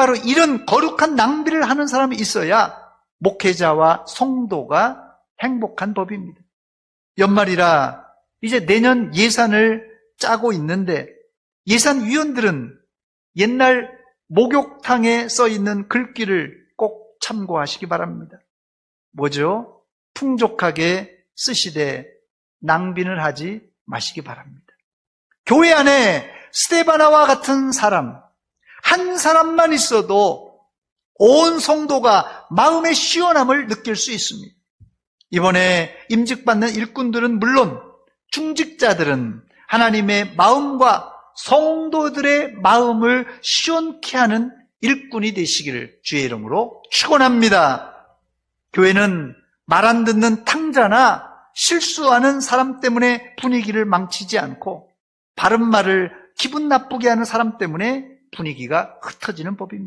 바로 이런 거룩한 낭비를 하는 사람이 있어야 목회자와 성도가 행복한 법입니다. 연말이라 이제 내년 예산을 짜고 있는데 예산위원들은 옛날 목욕탕에 써 있는 글귀를 꼭 참고하시기 바랍니다. 뭐죠? 풍족하게 쓰시되 낭비를 하지 마시기 바랍니다. 교회 안에 스테바나와 같은 사람, 한 사람만 있어도 온 성도가 마음의 시원함을 느낄 수 있습니다. 이번에 임직받는 일꾼들은 물론 중직자들은 하나님의 마음과 성도들의 마음을 시원케 하는 일꾼이 되시기를 주의 이름으로 축원합니다. 교회는 말 안 듣는 탕자나 실수하는 사람 때문에 분위기를 망치지 않고 바른 말을 기분 나쁘게 하는 사람 때문에 분위기가 흩어지는 법입니다.